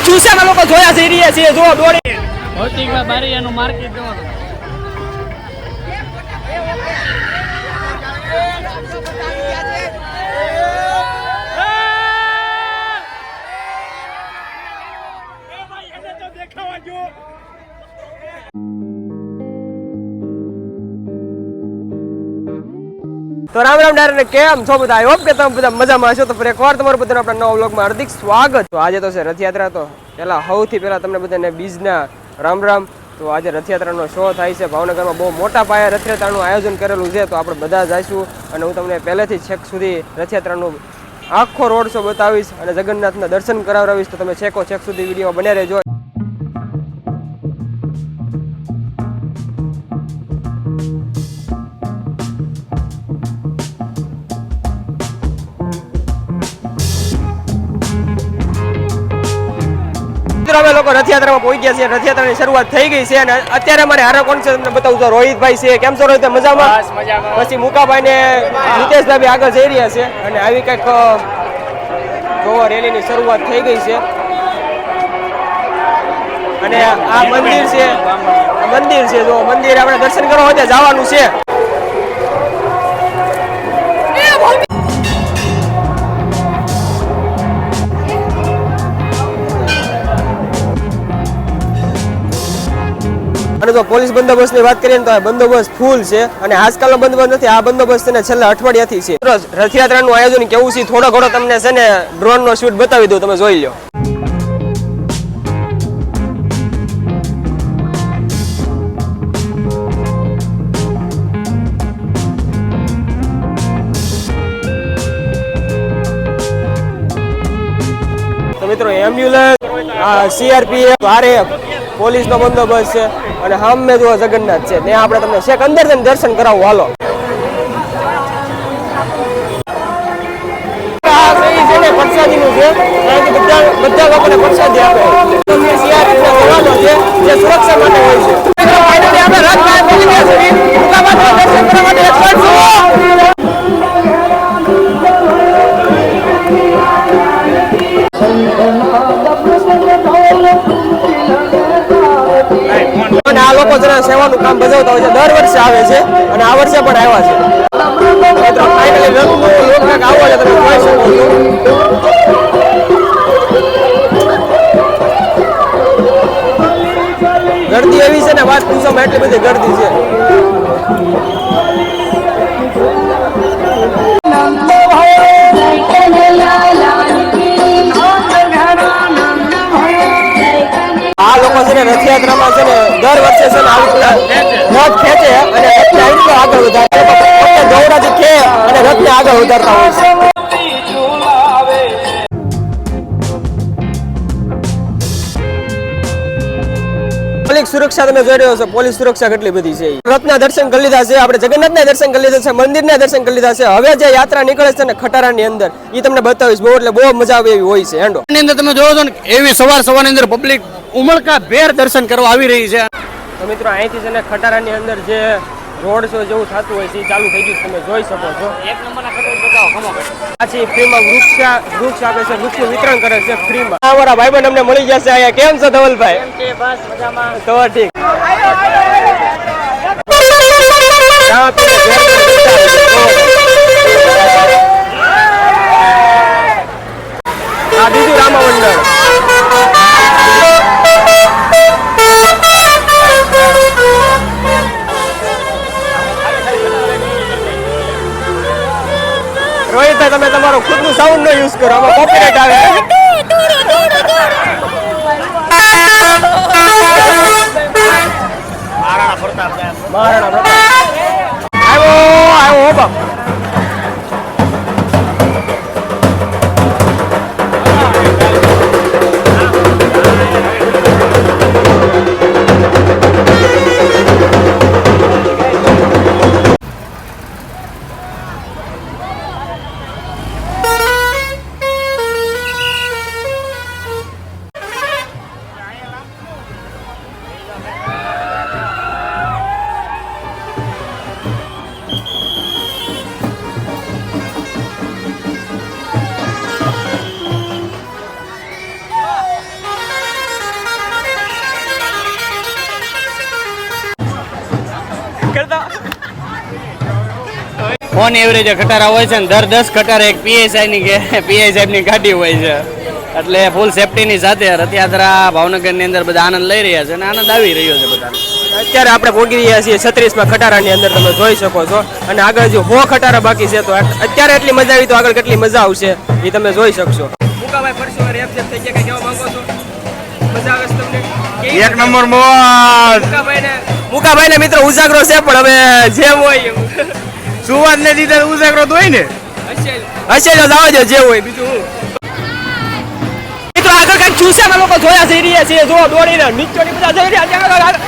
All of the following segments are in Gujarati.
ચૂસ્યા લોકો જોયા છે રહ્યા છે જો દોડી. ભૌતિકમાં બારી એનું માર્કેટ જોવાનું Yeah. તો રામ રામ ડાયરેક્ટ કેમ છો બધા? આઈ હોપ કે તમે બધા મજામાં હશો. તો ફરી એકવાર તમારું બધાનું આપણા નવા વ્લોગમાં હાર્દિક સ્વાગત. તો આજે તો છે રથયાત્રા. તો પહેલા સૌથી પહેલા તમને બધાને બીજના રામ રામ. તો આજે રથયાત્રાનો શો થાય છે. ભાવનગરમાં બહુ મોટા પાયે રથયાત્રાનું આયોજન કરેલું છે. તો આપણે બધા જઈશું. અને હું તમને પહેલેથી છેક સુધી રથયાત્રાનું આખો રોડ શો બતાવીશ અને જગન્નાથના દર્શન કરાવડાવીશ. તો તમે છેકો છેક સુધી વીડિયો બન્યા રહેજો. લોકો રથયાત્રામાં પહોંચી ગયા છે. રથયાત્રાની શરૂઆત થઈ ગઈ છે અને અત્યારે અમારે હારે કોણ છે તમને બતાવું? છું રોહિતભાઈ છે. કેમ છો રોહિત? મજામાં? પછી મુકાભાઈ ને નીતેશભાઈ આગળ જઈ રહ્યા છે. અને આવી કંઈક જોવો રેલીની શરૂઆત થઈ ગઈ છે. અને આ મંદિર છે. મંદિર છે. જો મંદિર આપણે દર્શન કરવા હોય ત્યાં જવાનું છે. અને જો પોલીસ બંદોબસ્તની વાત કરીએ તો આ બંદોબસ્ત ફૂલ છે અને આજકાલનો બંદોબસ્ત નથી, આ બંદોબસ્ત છે ને છેલ્લા અઠવાડિયાથી છે. રથયાત્રાનું આયોજન કેવું છે થોડો ઘણો તમને છે ને ડ્રોનનો શૂટ બતાવી દઉં, તમે જોઈ લો મિત્રો એમ્બ્યુલન્સ સીઆરપીએફ આરએફ પોલીસનો બંદોબસ્ત છે અને સામે જો જગન્નાથ છે. ત્યાં આપણે તમને શેખ અંદર જઈને દર્શન કરાવવું હાલો. છે ને કારણ કે બધા બધા લોકોને પ્રસાદી આપે. ના છે, જે સુરક્ષા માટે હોય છે. અને આ લોકો જરા સેવાનું કામ બજાવતા હોય છે. દર વર્ષે આવે છે અને આ વર્ષે પણ આવ્યા છે. લોકનાક. આવો તમે જોઈ શકો છો. ગરદી એવી છે ને વાત પૂછવામાં એટલી બધી ગરદી છે. દર વર્ષે છે ને આવી રીતના ખેંચે અને રથને આગળ વધારે. ગૌરાજી ખે અને રથને આગળ વધારતા હોય છે. પોલીસ સુરક્ષા તમે જોઈ રહ્યો છો પોલીસ સુરક્ષા કેટલી બધી છે રથના દર્શન કરી લીધા છે આપણે જગન્નાથના દર્શન કરી લીધા છે મંદિરના દર્શન કરી લીધા છે. હવે જે યાત્રા નીકળે છે ને ખટારાની અંદર એ તમને બતાવીશ બહુ એટલે બહુ મજા આવે એવી હોય છે હેન્ડો ની અંદર તમે જોવો છો ને એવી સવાર સવારની અંદર પબ્લિક ઉમળકા ભેર દર્શન કરવા આવી રહી છે. તો મિત્રો અહીંથી છે ને ખટારાની અંદર જે રોડ શો જેવું થતું હોય છે એ ચાલુ થઈ ગયું છે, તમે જોઈ શકો છો. એક નંબરના ખબર બતાવો ખમો પાછી ફ્રીમાં વૃક્ષ વૃક્ષ આપે છે વૃક્ષનું વિતરણ કરે છે ફ્રીમાં. અમારા ભાઈબંધ અમને મળી જશે અહીંયા. કેમ છો ધવલભાઈ? બસ મજામાં. તો ઠીક. આ બીજું રામા મંડળ. I'm gonna Copyright. Copyright. કરતા? ઓન એવરેજ ખટારા હોય છે ને દર દસ ખટારા એક પીએસઆઈ ની કે પીઆઈ સાહેબની ગાડી હોય છે. એટલે ફૂલ સેફટી ની સાથે રથયાત્રા ભાવનગરની અંદર બધા આનંદ લઈ રહ્યા છે અને આનંદ આવી રહ્યો છે બધા અત્યારે આપણે ભોગી રહ્યા છીએ છત્રીસમાં ખટારાની અંદર તમે જોઈ શકો છો. અને આગળ જો હો ખટારા બાકી છે તો અત્યારે એટલી મજા આવી તો આગળ કેટલી મજા આવશે એ તમે જોઈ શકશો. મુકાભાઈ પરસો રેપ જેપ થઈ ગયા કઈ કેવા માંગો છો? મજા આવે છે તમને? એક નંબર મોજ. મુકાભાઈ ને મિત્રો ઉજાગરો છે પણ હવે જેમ હોય સુવાદ ને લીધે ઉજાગરો તો હોય ને? હશે. તો જાવ જે હોય બીજું હું. મિત્રો આગળ કંઈક ચૂસામાં લોકો જોયા જઈ રહ્યા છે જો દોડીને નીચોની બધા જઈ રહ્યા છે આગળ, આગળ.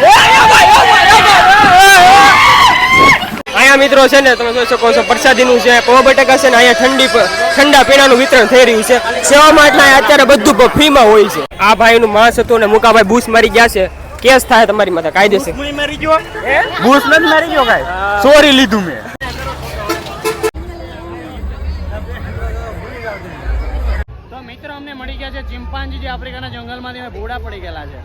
એ, એ ભાઈ, એ ભાઈ, એ ભાઈ, એ, એ. અહીંયા મિત્રો છે ને તમે જોઈ શકો છો પ્રસાદીનું છે પૌવા બટાકા છે ને અહીંયા ઠંડી ઠંડા પીણાનું વિતરણ થઈ રહ્યું છે. સેવામાં માટે અત્યારે બધું ફ્રીમાં હોય છે. આ ભાઈનું માંસ હતું ને મુકાભાઈ બૂસ મારી ગયા છે. કેસ થાય તમારી માથે કાયદેસર. મારી ગયો? બૂસ નથી મારી ગયો કાઈ? સોરી લીધું મેં. તો મિત્રો અમને મળી ગયા છે ચિમ્પાન્જી જે આફ્રિકાના જંગલમાંથી ભોળા પડી ગયેલા છે.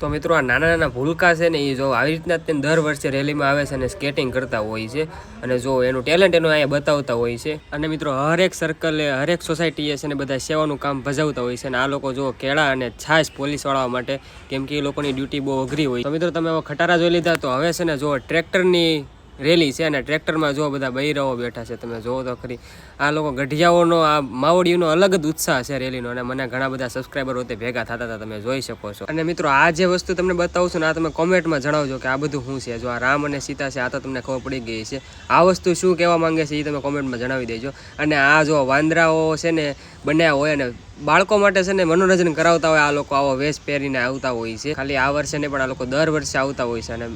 તો મિત્રો આ નાના નાના ભૂલકા છે ને એ જો આવી રીતના તેને દર વર્ષે રેલીમાં આવે છે અને સ્કેટિંગ કરતા હોય છે. અને જો એનું ટેલેન્ટ એનું અહીંયા બતાવતા હોય છે. અને મિત્રો હરેક સર્કલે હરેક સોસાયટીએ છે ને બધા સેવાનું કામ ભજવતા હોય છે. અને આ લોકો જો કેળા અને છાશ પોલીસવાળા માટે, કેમ કે એ લોકોની ડ્યુટી બહુ અઘરી હોય તો મિત્રો તમે એવા ખટારા જોઈ લીધા, તો હવે છે ને જો ટ્રેક્ટરની રેલી છે અને ટ્રેક્ટરમાં જો બધા બૈરાઓ બેઠા છે, તમે જોવો તો ખરી. આ લોકો ગઢિયાઓનો, આ માવડીઓનો અલગ જ ઉત્સાહ છે રેલીનો અને મને ઘણા બધા સબસ્ક્રાઈબરો તે ભેગા થતા હતા, તમે જોઈ શકો છો. અને મિત્રો, આ જે વસ્તુ તમને બતાવું છું ને, આ તમે કોમેન્ટમાં જણાવજો કે આ બધું શું છે? જો આ રામ અને સીતા છે, આ તો તમને ખબર પડી ગઈ છે આ વસ્તુ શું કહેવા માંગે છે એ તમે કોમેન્ટમાં જણાવી દેજો. અને આ જો વાંદરાઓ છે ને, બન્યા હોય અને બાળકો માટે છે ને, મનોરંજન કરાવતા હોય, આ લોકો આવો વેશ પહેરીને આવતા હોય છે. ખાલી આ વર્ષે ને પણ આ લોકો દર વર્ષે આવતા હોય છે અને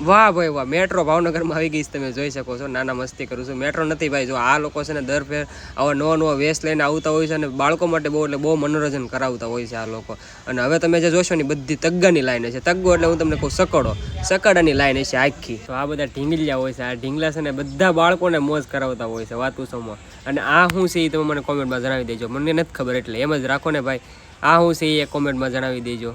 વાહ ભાઈ વાહ, મેટ્રો ભાવનગરમાં આવી ગઈ તમે જોઈ શકો છો, નાના મસ્તી કરું છું. મેટ્રો નથી ભાઈ, જો આ લોકો છે ને દર ફેર આવા નવા નવા વેસ લઈને આવતા હોય છે અને બાળકો માટે બહુ એટલે બહુ મનોરંજન કરાવતા હોય છે આ લોકો. અને હવે તમે જે જોશો ને બધી તગ્ગાની લાઈન છે. તગ્ગો એટલે હું તમને કહું સકડો. સકડાની લાઈન છે આખી. તો આ બધા ઢીંગલિયા હોય છે, આ ઢીંગલા છે ને બધા બાળકોને મોજ કરાવતા હોય છે વાતું સમો અને આ શું છે એ તમે મને કોમેન્ટમાં જણાવી દેજો. મને નથી ખબર એટલે એમ જ રાખો ને ભાઈ. આ હું છે એ કોમેન્ટમાં જણાવી દેજો.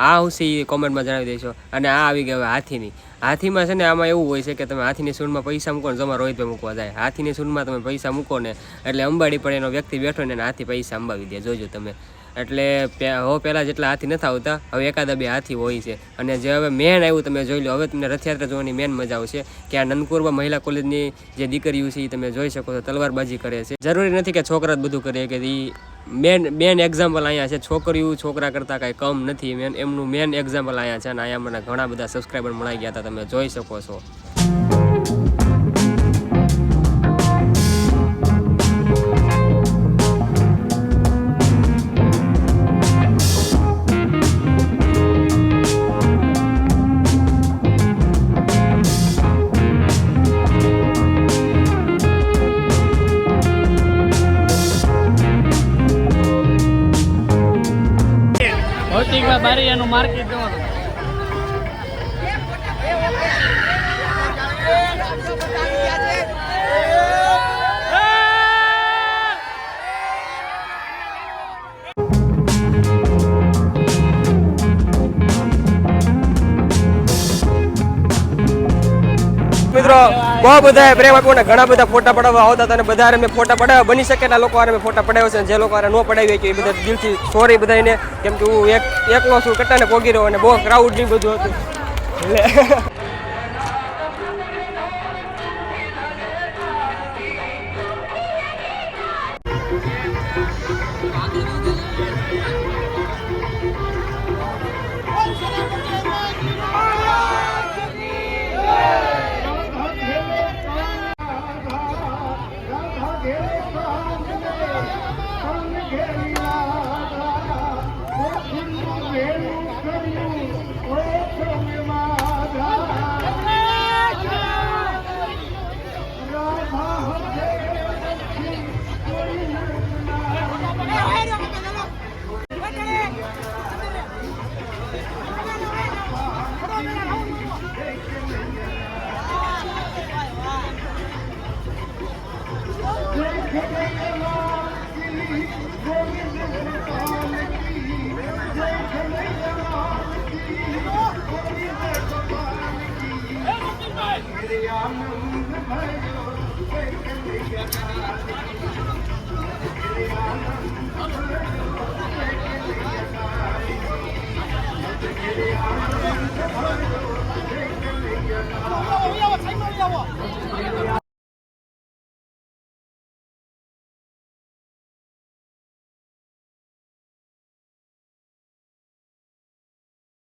આ હું કોમેન્ટમાં જણાવી દેશો અને આ આવી ગયો હવે હાથીની. હાથીમાં છે ને આમાં એવું હોય છે કે તમે હાથીની સૂંઢમાં પૈસા મૂકો ને તમારે રોહિતભાઈ મૂકવા જાય. હાથીની સૂંઢમાં તમે પૈસા મૂકો ને એટલે અંબાડી પણ એનો વ્યક્તિ બેઠો ને હાથી પૈસા અંબાવી દે. જોજો તમે. એટલે હવે પહેલાં જેટલા હાથી નથી આવતા, હવે એકાદા બે હાથી હોય છે. અને જે હવે મેન આવ્યું, તમે જોઈ લો, હવે તમને રથયાત્રા જોવાની મેન મજા આવશે, કે આ નંદકુરમાં મહિલા કોલેજની જે દીકરીઓ છે, એ તમે જોઈ શકો છો, તલવારબાજી કરે છે. જરૂરી નથી કે છોકરા જ બધું કરે, કે એ મેન મેન એક્ઝામ્પલ અહીંયા છે. છોકરીઓ, છોકરા કરતાં કાંઈ કમ નથી મેન એમનું મેન એક્ઝામ્પલ અહીંયા છે, અને અહીંયા મને ઘણા બધા સબસ્ક્રાઈબર મળી ગયા હતા, તમે જોઈ શકો છો. ભૌતિકભાઈ એનું માર્કેટ બહુ બધા પ્રેમ ને ઘણા બધા ફોટા પડાવવા આવતા હતા અને બધા મેં ફોટા પડાવ્યા. બની શકે એટલા લોકો મેં ફોટા પડાવ્યા છે જે લોકો હારે ન પડાવી કે એ બધા દિલથી સોરી બધાને કેમ કે હું એક એકલો છું કટ્ટાને પોગી રહ્યો અને બહુ ક્રાઉડ નહીં બધું હતું. એટલે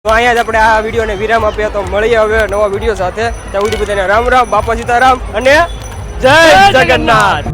તો અહીંયા જ આપણે આ વિડીયોને વિરામ આપીએ. તો મળીએ હવે નવા વીડિયો સાથે. ત્યાં સુધી બધાને રામ રામ બાપા સીતારામ અને જય જગન્નાથ.